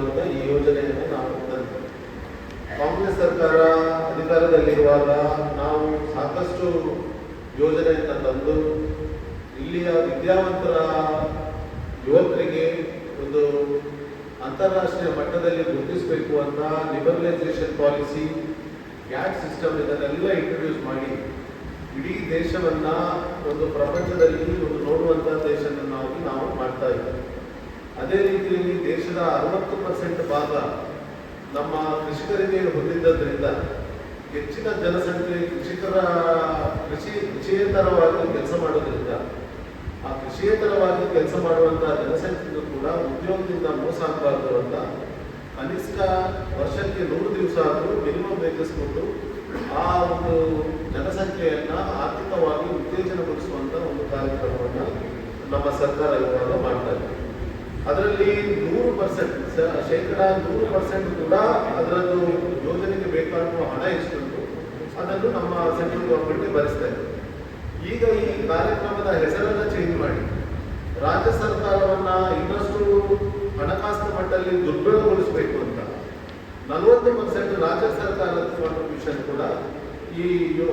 ಅಂತ ಈ ಯೋಜನೆಯನ್ನು ನಾವು ತಂದಿದ್ದೇವೆ ಕಾಂಗ್ರೆಸ್ ಸರ್ಕಾರ ಅಧಿಕಾರದಲ್ಲಿರುವಾಗ ನಾವು ಸಾಕಷ್ಟು ಯೋಜನೆಯನ್ನು ತಂದು ಇಲ್ಲಿಯ ವಿದ್ಯಾವಂತರ ಯುವಕರಿಗೆ ಒಂದು ಅಂತಾರಾಷ್ಟ್ರೀಯ ಮಟ್ಟದಲ್ಲಿ ಗುರುತಿಸಬೇಕು ಅಂತ ಲಿಬರಲೈಸೇಷನ್ ಪಾಲಿಸಿ ಗ್ಯಾಟ್ ಸಿಸ್ಟಮ್ ಇದನ್ನೆಲ್ಲ ಇಂಟ್ರೊಡ್ಯೂಸ್ ಮಾಡಿ. ಇಡೀ ದೇಶವನ್ನ ಒಂದು ಪ್ರಪಂಚದಲ್ಲಿ ಒಂದು ನೋಡುವಂಥ ದೇಶವನ್ನಾಗಿ ನಾವು ಮಾಡ್ತಾ ಇದ್ದೇವೆ ಅದೇ ರೀತಿಯಲ್ಲಿ ದೇಶದ ಅರವತ್ತು ಪರ್ಸೆಂಟ್ ಭಾಗ ನಮ್ಮ ಕೃಷಿಕರಿಗೆ ಹೊಂದಿದ್ದರಿಂದ ಹೆಚ್ಚಿನ ಜನಸಂಖ್ಯೆ ಕೃಷಿಕರ ಕೃಷಿ ಕೃಷಿಯೇತರವಾಗಿ ಕೆಲಸ ಮಾಡೋದ್ರಿಂದ ಆ ಕೃಷಿಯೇತರವಾಗಿ ಕೆಲಸ ಮಾಡುವಂತಹ ಜನಸಂಖ್ಯೆಗೂ ಕೂಡ ಉದ್ಯೋಗದಿಂದ ಮೋಸ ಆಗಬಾರ್ದು ಅಂತ ಕನಿಷ್ಠ ವರ್ಷಕ್ಕೆ ನೂರು ದಿವಸ ಆದರೂ ಮಿನಿಮಮ್ ವೇಜಸ್ ಕೊಟ್ಟು ಆ ಒಂದು ಜನಸಂಖ್ಯೆಯನ್ನ ಆರ್ಥಿಕವಾಗಿ ಉತ್ತೇಜನಗೊಳಿಸುವಂತ ಒಂದು ಕಾರ್ಯಕ್ರಮವನ್ನು ನಮ್ಮ ಸರ್ಕಾರ ಇವಾಗ ಇದೆ ಅದರಲ್ಲಿ ನೂರು ಪರ್ಸೆಂಟ್ ಶೇಕಡ ನೂರು ಪರ್ಸೆಂಟ್ ಕೂಡ ಅದರದ್ದು ಯೋಜನೆಗೆ ಬೇಕಾಗುವ ಹಣ ಎಷ್ಟುಂಟು, ಅದನ್ನು ನಮ್ಮ ಸೆಂಟ್ರಲ್ ಗೌರ್ಮೆಂಟ್ಗೆ ಭರಿಸ್ತಾ ಈಗ ಈ ಕಾರ್ಯಕ್ರಮದ ಹೆಸರನ್ನು ಚೇಂಜ್ ಮಾಡಿ. ರಾಜ್ಯ ಸರ್ಕಾರವನ್ನ ಇನ್ನಷ್ಟು ಹಣಕಾಸಿನ ಮಟ್ಟದಲ್ಲಿ ದುರ್ಬಲಗೊಳಿಸಬೇಕು ಅಂತ. ನಲವತ್ತು ಪರ್ಸೆಂಟ್ ರಾಜ್ಯ ಸರ್ಕಾರದ ಕಾಂಟ್ರಿಬ್ಯೂಷನ್ ಕೂಡ ಈ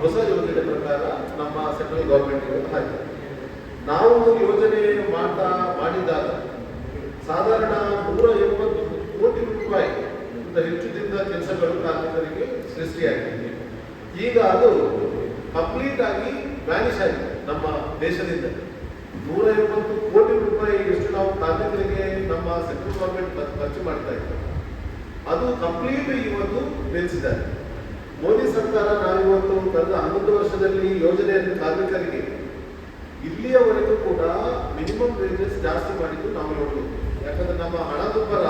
ಹೊಸ ಯೋಜನೆ ಪ್ರಕಾರ ನಮ್ಮ ಸೆಂಟ್ರಲ್ ಗೌರ್ಮೆಂಟ್ ಹಾಕಿದೆ ನಾವು ಯೋಜನೆ ಮಾಡ್ತಾ ಮಾಡಿದಾಗ ಸಾಧಾರಣ ನೂರ ಎಂಬತ್ತು ಕೋಟಿ ರೂಪಾಯಿ ಅಂತ ಹೆಚ್ಚುತ್ತಿದ್ದ ಕೆಲಸಗಳು ಕಾರ್ಮಿಕರಿಗೆ ಸೃಷ್ಟಿಯಾಗಿದೆ ಈಗ ಅದು ಕಂಪ್ಲೀಟ್ ಆಗಿ ವ್ಯಾನಿಷ್ ಆಗಿದೆ ನಮ್ಮ ದೇಶದಿಂದ. ನೂರ ಎಂಬತ್ತು ಕೋಟಿ ರೂಪಾಯಿ ಎಷ್ಟು ನಾವು ಕಾರ್ಮಿಕರಿಗೆ ನಮ್ಮ ಸೆಂಟ್ರಲ್ ಗೌರ್ಮೆಂಟ್ ಖರ್ಚು ಮಾಡ್ತಾ ಇತ್ತು. ಅದು ಕಂಪ್ಲೀಟ್ ಇವತ್ತು ನಿಲ್ಲಿಸಿದ್ದಾರೆ ಮೋದಿ ಸರ್ಕಾರ ನಾವಿವತ್ತು ಕಳೆದ ಹನ್ನೊಂದು ವರ್ಷದಲ್ಲಿ ಯೋಜನೆಯನ್ನು ಕಾರ್ಮಿಕರಿಗೆ ಇಲ್ಲಿಯವರೆಗೂ ಕೂಡ ಮಿನಿಮಮ್ ವೇಜಸ್ ಜಾಸ್ತಿ ಮಾಡಿದ್ದು ನಾವು ನೋಡ್ಬೋದು. ಯಾಕಂದ್ರೆ ನಮ್ಮ ಹಣದುಬ್ಬರ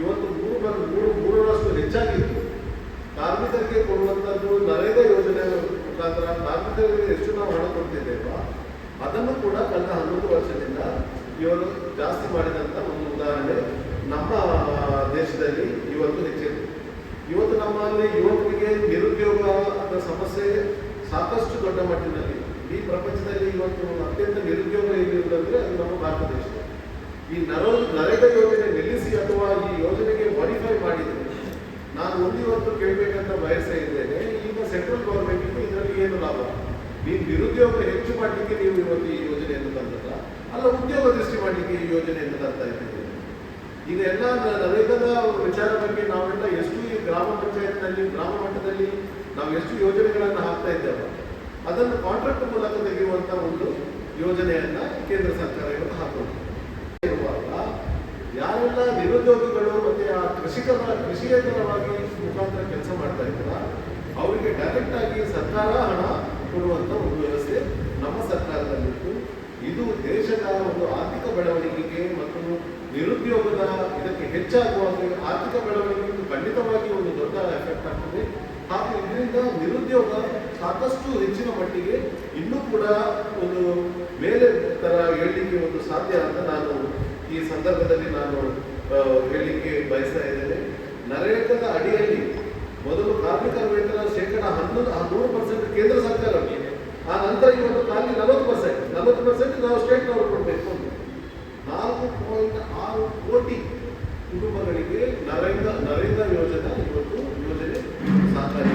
ಇವತ್ತು ಮೂರು ಬಂದು ಮೂರು, ಮೂರರಷ್ಟು ಹೆಚ್ಚಾಗಿತ್ತು. ಕಾರ್ಮಿಕರಿಗೆ ಕೊಡುವಂಥದ್ದು ನರೇಗಾ ಯೋಜನೆ ಮುಖಾಂತರ ಕಾರ್ಮಿಕರಿಗೆ ಎಷ್ಟು ನಾವು ಹಣ ಕೊಡ್ತಿದ್ದೇವೋ ಅದನ್ನು ಕೂಡ ಕಳೆದ ಹನ್ನೊಂದು ವರ್ಷದಿಂದ ಇವರು ಜಾಸ್ತಿ ಮಾಡಿದಂಥ ಒಂದು ಉದಾಹರಣೆ ನಮ್ಮ ದೇಶದಲ್ಲಿ ಇವತ್ತು ಹೆಚ್ಚಿದೆ. ಇವತ್ತು ನಮ್ಮಲ್ಲಿ ಯುವಕರಿಗೆ ನಿರುದ್ಯೋಗ ಸಮಸ್ಯೆ ಸಾಕಷ್ಟು ದೊಡ್ಡ ಮಟ್ಟಿನಲ್ಲಿ ಈ ಪ್ರಪಂಚದಲ್ಲಿ ಇವತ್ತು ಅತ್ಯಂತ ನಿರುದ್ಯೋಗ ಏನಿರುವುದಂದ್ರೆ ಅದು ನಮ್ಮ ಭಾರತ ದೇಶ. ಈ ನರೋ ನರೇಗ ಯೋಜನೆ ನಿಲ್ಲಿಸಿ ಅಥವಾ ಈ ಯೋಜನೆಗೆ ಮಾಡಿಫೈ ಮಾಡಿದ್ರೆ, ನಾನು ಒಂದು ಇವತ್ತು ಕೇಳಬೇಕಂತ ಬಯಸ್ತಾ ಇದ್ದೇನೆ, ಈಗ ಸೆಂಟ್ರಲ್ ಗೌರ್ಮೆಂಟ್ ಇದರಲ್ಲಿ ಏನು ಲಾಭ? ನೀವು ನಿರುದ್ಯೋಗ ಹೆಚ್ಚು ಮಾಡಲಿಕ್ಕೆ ನೀವು ಇವತ್ತು ಈ ಯೋಜನೆಯನ್ನು ತಂದಲ್ಲ ಅಲ್ಲ, ಉದ್ಯೋಗ ದೃಷ್ಟಿ ಮಾಡಲಿಕ್ಕೆ ಈ ಯೋಜನೆಯನ್ನು ತರ್ತಾ ಇದ್ದೀರಿ? ಇದೆಲ್ಲ ನರೇಗದ ವಿಚಾರ ಬಗ್ಗೆ ನಾವೆಲ್ಲ ಎಷ್ಟು ಈ ಗ್ರಾಮ ಪಂಚಾಯತ್ನಲ್ಲಿ, ಗ್ರಾಮ ಮಟ್ಟದಲ್ಲಿ ನಾವು ಎಷ್ಟು ಯೋಜನೆಗಳನ್ನು ಹಾಕ್ತಾ ಇದ್ದೇವೆ, ಅದನ್ನು ಕಾಂಟ್ರಾಕ್ಟ್ ಮೂಲಕ ತೆಗೆಯುವಂಥ ಒಂದು ಯೋಜನೆಯನ್ನ ಕೇಂದ್ರ ಸರ್ಕಾರ ಇವತ್ತು ಇರುವಾಗ ಯಾರೆಲ್ಲ ನಿರುದ್ಯೋಗಿಗಳು ಮತ್ತೆ ಆ ಕೃಷಿಕರ ಕೃಷಿಯೇತರವಾಗಿ ಮುಖಾಂತರ ಕೆಲಸ ಮಾಡ್ತಾ ಇದ್ದಾರೆ, ಅವರಿಗೆ ಡೈರೆಕ್ಟ್ ಆಗಿ ಸರ್ಕಾರ ಹಣ ಕೊಡುವಂತ ಒಂದು ವ್ಯವಸ್ಥೆ ನಮ್ಮ ಸರ್ಕಾರದಲ್ಲಿತ್ತು. ಇದು ದೇಶದ ಒಂದು ಆರ್ಥಿಕ ಬೆಳವಣಿಗೆಗೆ ಮತ್ತು ನಿರುದ್ಯೋಗದ ಇದಕ್ಕೆ ಹೆಚ್ಚಾಗುವಾಗ ಆರ್ಥಿಕ ಬೆಳವಣಿಗೆಗೆ ಖಂಡಿತವಾಗಿ ಒಂದು ದೊಡ್ಡ ಎಫೆಕ್ಟ್ ಆಗ್ತದೆ. ಹಾಗೂ ಇದರಿಂದ ನಿರುದ್ಯೋಗ ಸಾಕಷ್ಟು ಹೆಚ್ಚಿನ ಮಟ್ಟಿಗೆ ಇನ್ನೂ ಕೂಡ ಒಂದು ಮೇಲೆ ತರ ಹೇಳಲಿಕ್ಕೆ ಒಂದು ಸಾಧ್ಯ ಅಂತ ನಾನು ಈ ಸಂದರ್ಭದಲ್ಲಿ ನಾನು ಹೇಳಲಿಕ್ಕೆ ಬಯಸ್ತಾ ಇದ್ದೇನೆ. ನರೇಗಾದ ಅಡಿಯಲ್ಲಿ ಮೊದಲು ಕಾರ್ಮಿಕರ ವೇತನ ಶೇಕಡ ಹನ್ನೊಂದು ನೂರು ಪರ್ಸೆಂಟ್ ಕೇಂದ್ರ ಸರ್ಕಾರ ಆ ನಂತರ ಇವತ್ತು ಖಾಲಿ ನಲವತ್ತು ಪರ್ಸೆಂಟ್ ನಲವತ್ತು ಪರ್ಸೆಂಟ್ ನಾವು ಸ್ಟೇಟ್ನವರು ಕೊಡಬೇಕು ನಾಲ್ಕು ಪಾಯಿಂಟ್ ಆರು ಕೋಟಿ ಕುಟುಂಬಗಳಿಗೆ ನರೇಂದ್ರ ನರೇಂದ್ರ ಯೋಜನೆ ಇವತ್ತು ಯೋಜನೆ ಸಹಕಾರಿ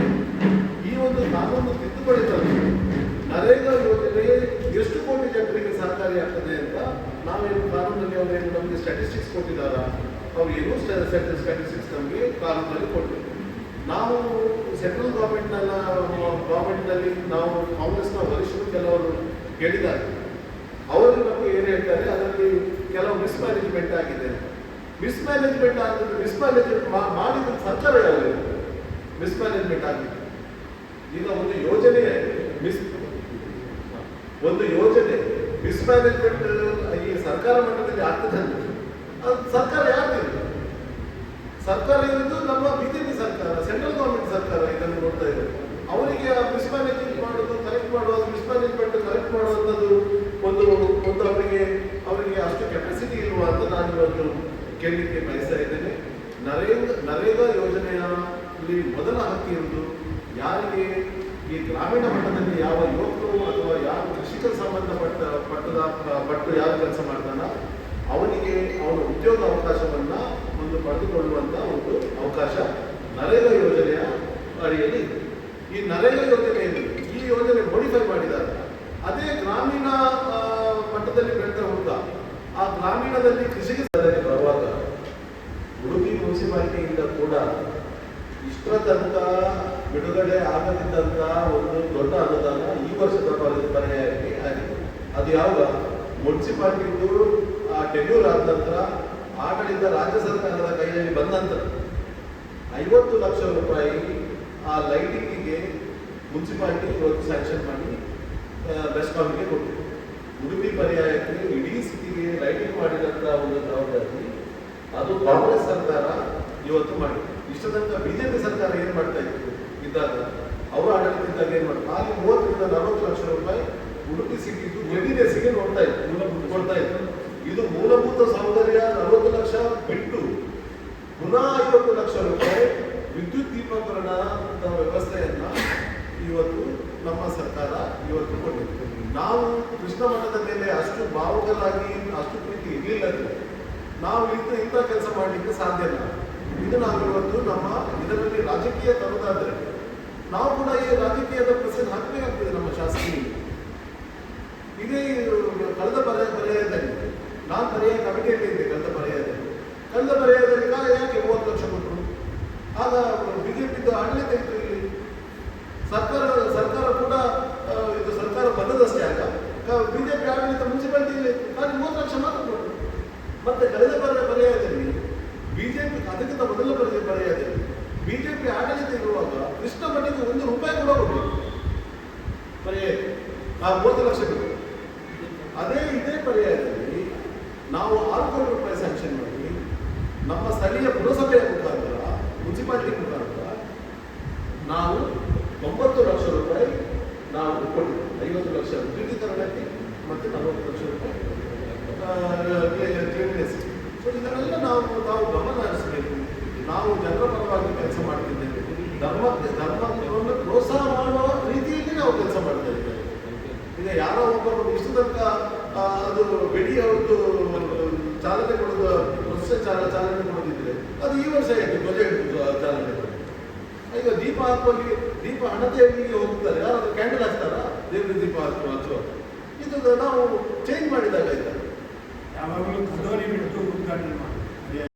ಈ ಒಂದು ಕಾನೂನು ತಿದ್ದುಪಡಿ ತಂದು ಕೋಟಿ ಸಹಕಾರಿ ಆಗ್ತದೆ ಅಂತ ನಾವೇನು ಕಾನೂನಲ್ಲಿ ಅವರೇನು ನಮಗೆ ಸ್ಟ್ಯಾಟಿಸ್ಟಿಕ್ಸ್ ಕೊಟ್ಟಿದ್ದಾರ? ಅವ್ರು ಏನು ಸ್ಟ್ಯಾಟಿಸ್ಟಿಕ್ಸ್ ನಮಗೆ ಕಾನೂನಲ್ಲಿ ಕೊಟ್ಟಿದ್ದಾರೆ ನಾವು ಸೆಂಟ್ರಲ್ ಗೌರ್ಮೆಂಟ್ನೆಲ್ಲ ಗೌರ್ಮೆಂಟ್ನಲ್ಲಿ ನಾವು ಕಾಂಗ್ರೆಸ್ನ ವರಿಷ್ಠರು ಕೆಲವರು ಹೇಳಿದ್ದಾರೆ. ಅವರು ನಮಗೆ ಏನು ಹೇಳ್ತಾರೆ? ಅದರಲ್ಲಿ ಕೆಲವು ಮಿಸ್ಮ್ಯಾನೇಜ್ಮೆಂಟ್ ಆಗಿದೆ. ಮಿಸ್ಮ್ಯಾನೇಜ್ಮೆಂಟ್ ಆಗಿದ್ದು ಮಿಸ್ಮ್ಯಾನೇಜ್ಮೆಂಟ್ ಮಾಡಿದ ಸರ್ಕಾರ ಯಾವುದು? ಮಿಸ್ಮ್ಯಾನೇಜ್ಮೆಂಟ್ ಆಗಿದೆ. ಈಗ ಒಂದು ಯೋಜನೆ ಮಿಸ್ ಒಂದು ಯೋಜನೆ ಮಿಸ್ಮ್ಯಾನೇಜ್ಮೆಂಟ್ ಈ ಸರ್ಕಾರ ಮಟ್ಟದಲ್ಲಿ ಆಗ್ತದೆ ಅಂತ. ಅದು ಸರ್ಕಾರ ಯಾರ್ದಿಲ್ಲ ಸರ್ಕಾರ ಇರುವುದು ನಮ್ಮ ಬಿಜೆಪಿ ಸರ್ಕಾರ ಸೆಂಟ್ರಲ್ ಗೌರ್ಮೆಂಟ್ ಸರ್ಕಾರ ಇದನ್ನು ನೋಡ್ತಾ ಇದೆ. ಅವರಿಗೆ ಮಿಸ್ಮ್ಯಾನೇಜ್ಮೆಂಟ್ ಮಾಡೋದು ಕರೆಕ್ಟ್ ಮಾಡೋದು ಮಿಸ್ಮ್ಯಾನೇಜ್ಮೆಂಟ್ ಕಲೆಕ್ಟ್ ಮಾಡುವಂಥದ್ದು ಒಂದು ಒಂದು ಅವರಿಗೆ ಅವರಿಗೆ ಅಷ್ಟು ಕೆಪಾಸಿಟಿ ಇಲ್ವ ಅಂತ ನಾನು ಇವತ್ತು ಕೇಳಲಿಕ್ಕೆ ಬಯಸ್ತಾ ಇದ್ದೇನೆ. ನರೇಂದ್ರ, ನರೇಗಾ ಯೋಜನೆಯಲ್ಲಿ ಮೊದಲ ಹಕ್ಕಿ ಎಂದು ಯಾರಿಗೆ? ಈ ಗ್ರಾಮೀಣ ಮಟ್ಟದಲ್ಲಿ ಯಾವ ಯುವಕರು ಯಾವ ಕೆಲಸ ಮಾಡ್ತಾನ, ಅವನಿಗೆ ಅವನ ಉದ್ಯೋಗ ಅವಕಾಶವನ್ನು ಒಂದು ಪಡೆದುಕೊಳ್ಳುವಂಥ ಒಂದು ಅವಕಾಶ ನರೇಗಾ ಯೋಜನೆಯ ಅಡಿಯಲ್ಲಿ ಇದೆ. ಈ ನರೇಗಾ ಯೋಜನೆ ಏನಿದೆ ಈ ಯೋಜನೆ ಮೋಡಿಫೈ ಮಾಡಿದಾಗ ಅದೇ ಗ್ರಾಮೀಣ ಮಟ್ಟದಲ್ಲಿ ಬೆಳೆದ ಹುಡುಗ, ಆ ಗ್ರಾಮೀಣದಲ್ಲಿ ಕೃಷಿಗೆ ಬರುವಾಗ ಉಡುಪಿ ಮುನ್ಸಿಪಾಲಿಟಿಯಿಂದ ಕೂಡ ಇಷ್ಟರ ತನಕ ಬಿಡುಗಡೆ ಆಗದಿದ್ದಂತಹ ಒಂದು ದೊಡ್ಡ ಅನುದಾನ ಈ ವರ್ಷದ ಪರಿಹಾರಕ್ಕೆ ಆಗಿದೆ. ಅದು ಯಾವಾಗ? ಮುನ್ಸಿಪಾಲಿಟಿದು ಆ ಟೆನ್ಯೂರ್ ಆದ ನಂತರ ಆಡಳಿತ ರಾಜ್ಯ ಸರ್ಕಾರದ ಕೈಯಲ್ಲಿ ಬಂದ ನಂತರ ಐವತ್ತು ಲಕ್ಷ ರೂಪಾಯಿ ಆ ಲೈಟಿಂಗಿಗೆ ಮುನ್ಸಿಪಾಲಿಟಿ ಸ್ಯಾಂಕ್ಷನ್ ಮಾಡಿ ಬೆಸ್ಕಾಮ್ಗೆ ಕೊಟ್ಟಿದೆ ಉಡುಪಿ ಪರ್ಯಾಯಕ್ಕೆ ಇಡೀ ಸಿಟಿಗೆ ಲೈಟಿಂಗ್ ಮಾಡಿದಂಥ ಒಂದು ಜವಾಬ್ದಾರಿ ಅದು ಕಾಂಗ್ರೆಸ್ ಸರ್ಕಾರ ಇವತ್ತು ಮಾಡಿದೆ. ಇಷ್ಟ ತನಕ ಬಿಜೆಪಿ ಸರ್ಕಾರ ಏನು ಮಾಡ್ತಾ ಇತ್ತು? ಇದ್ದಾಗ, ಅವರ ಆಡಳಿತ ಇದ್ದಾಗ ಏನ್ ಮಾಡ್ತಾರೆ ಅಲ್ಲಿ ಮೂವತ್ತರಿಂದ ನಲವತ್ತು ಲಕ್ಷ ರೂಪಾಯಿ ಉಡುಪಿ ಸಿಟಿದು ಗೆ ನೋಡ್ತಾ ಇತ್ತು, ಮೂಲಭೂತ ಕೊಡ್ತಾ ಇತ್ತು. ಇದು ಮೂಲಭೂತ ಸೌಂದರ್ಯ ನಲವತ್ತು ಲಕ್ಷ ಬಿಟ್ಟು ಪುನಃ ಐವತ್ತು ಲಕ್ಷ ರೂಪಾಯಿ ವಿದ್ಯುತ್ ದೀಪಕರಣ ವ್ಯವಸ್ಥೆಯನ್ನ ಇವತ್ತು ನಮ್ಮ ಸರ್ಕಾರ ಇವತ್ತು ಕೊಟ್ಟಿದೆ. ನಾವು ಕೃಷ್ಣ ಮಠದ ಮೇಲೆ ಅಷ್ಟು ಭಾವುಕರಾಗಿ, ಅಷ್ಟು ಪ್ರೀತಿ ಇರಲಿಲ್ಲ ನಾವು ಇಂಥ ಇಂಥ ಕೆಲಸ ಮಾಡಲಿಕ್ಕೆ ಸಾಧ್ಯ ಇಲ್ಲ. ಇದು ನಾವು ಇವತ್ತು ನಮ್ಮ ಇದರಲ್ಲಿ ರಾಜಕೀಯ ತರುವುದಾದ್ರೆ ನಾವು ಕೂಡ ಈ ರಾಜಕೀಯದ ಪ್ರಶ್ನೆ ಹಾಕಬೇಕಾಗ್ತದೆ ನಮ್ಮ ಶಾಸಕರಿಗೆ ಇದೇ ಕಳೆದ ಪರ್ಯಾಯ ಪರ್ಯಾಯದಲ್ಲಿ ನಾನು ಪರ್ಯಾಯ ಕಮಿಟಿಯಲ್ಲಿ ಇದ್ದೆ ಕಳೆದ ಪರ್ಯಾಯದಲ್ಲಿ ಕಳೆದ ಪರ್ಯಾಯದಲ್ಲಿ ಕಾ- ಯಾಕೆ ಮೂವತ್ತು ಲಕ್ಷ ಕೊಟ್ಟರು ಆಗ ಬಿಜೆಪಿದು ಆಡಳಿತ ಇತ್ತು ಇಲ್ಲಿ ಸರ್ಕಾರ ಸರ್ಕಾರ ಕೂಡ ಇದು ಸರ್ಕಾರ ಬಂದದಷ್ಟೇ ಆಗ ಬಿಜೆಪಿ ಆಡಳಿತ ಮುನ್ಸಿಪಾಲಿಟಿಯಲ್ಲಿ ನಾನು ಮೂವತ್ತು ಲಕ್ಷ ಮಾತ್ರ ಕೊಟ್ಟು ಮತ್ತೆ ಕಳೆದ ಬರ ಪರ್ಯಾಯದಲ್ಲಿ ಬಿಜೆಪಿ ಅದಕ್ಕಿಂತ ಮೊದಲ ಪರ್ಯಾಯ ಪರ್ಯಾಯದಲ್ಲಿ ಬಿಜೆಪಿ ಆಡಳಿತ ಇರುವಾಗ ಕೃಷ್ಣ ಮಟ್ಟಿಗೆ ಒಂದು ರೂಪಾಯಿ ಕೂಡ ಕೊಟ್ಟಿಲ್ಲ. ಪರ್ಯಾಯ, ಆ, ಮೂವತ್ತು ಲಕ್ಷ ಅದೇ ಇದೇ ಪರ್ಯಾಯದಲ್ಲಿ ನಾವು ಆರು ಕೋಟಿ ರೂಪಾಯಿ ಸ್ಯಾಂಕ್ಷನ್ ಮಾಡಿ ನಮ್ಮ ಸ್ಥಳೀಯ ಪುರಸಭೆಯ ಮುಖಾಂತರ ಮುನ್ಸಿಪಾಲಿಟಿ ಮುಖಾಂತರ ನಾವು ತೊಂಬತ್ತು ಲಕ್ಷ ರೂಪಾಯಿ ನಾವು ಕೊಟ್ಟಿದ್ದೇವೆ ಐವತ್ತು ಲಕ್ಷ ವಿದ್ಯುದೀಕರಣಕ್ಕೆ ಮತ್ತು ನಲವತ್ತು ಲಕ್ಷ ರೂಪಾಯಿ ಕ್ಲೀನ್ನೆಸ್ ಸೊ ಇದನ್ನೆಲ್ಲ ನಾವು ನಾವು ಗಮನ ಹರಿಸಬೇಕು ನಾವು ಜನರ ಪರವಾಗಿ ಕೆಲಸ ಮಾಡ್ತಿದ್ದೇವೆ ಧರ್ಮಕ್ಕೆ ಧರ್ಮವನ್ನು ಪ್ರೋತ್ಸಾಹ ಮಾಡುವ ರೀತಿಯಲ್ಲಿ ನಾವು ಕೆಲಸ ಮಾಡ್ತಾ ಇದ್ದೇವೆ. ಈಗ ಯಾರೋ ಒಬ್ಬರು ಇಷ್ಟು ತನಕ ಅದು ಬೆಡಿ ಅವ್ರದ್ದು ಚಾಲನೆ ಕೊಡೋದು ವರ್ಷ ಚಾಲ, ಚಾಲನೆ ಕೊಡೋದಿದ್ರೆ ಅದು ಈ ವರ್ಷ ಯಾಕೆ ಆ ಚಾಲನೆ ಕೊಡೋದು ಈಗ ದೀಪ ಹಾಕುವಲ್ಲಿ ದೀಪ ಹಣತೆಯಲ್ಲಿ ಹೋಗ್ತಾರೆ. ಯಾರಾದ್ರೂ ಕ್ಯಾಂಡಲ್ ಹಾಕ್ತಾರ? ದೇವ್ರ ದೀಪ ಹಾಕುವ ಅಥವಾ ಇದು ನಾವು ಚೇಂಜ್ ಮಾಡಿದಾಗ ಆಯ್ತಾ? ಯಾವಾಗಲೂ ಬಿಟ್ಟು ಉದ್ಘಾಟನೆ ಮಾಡಿ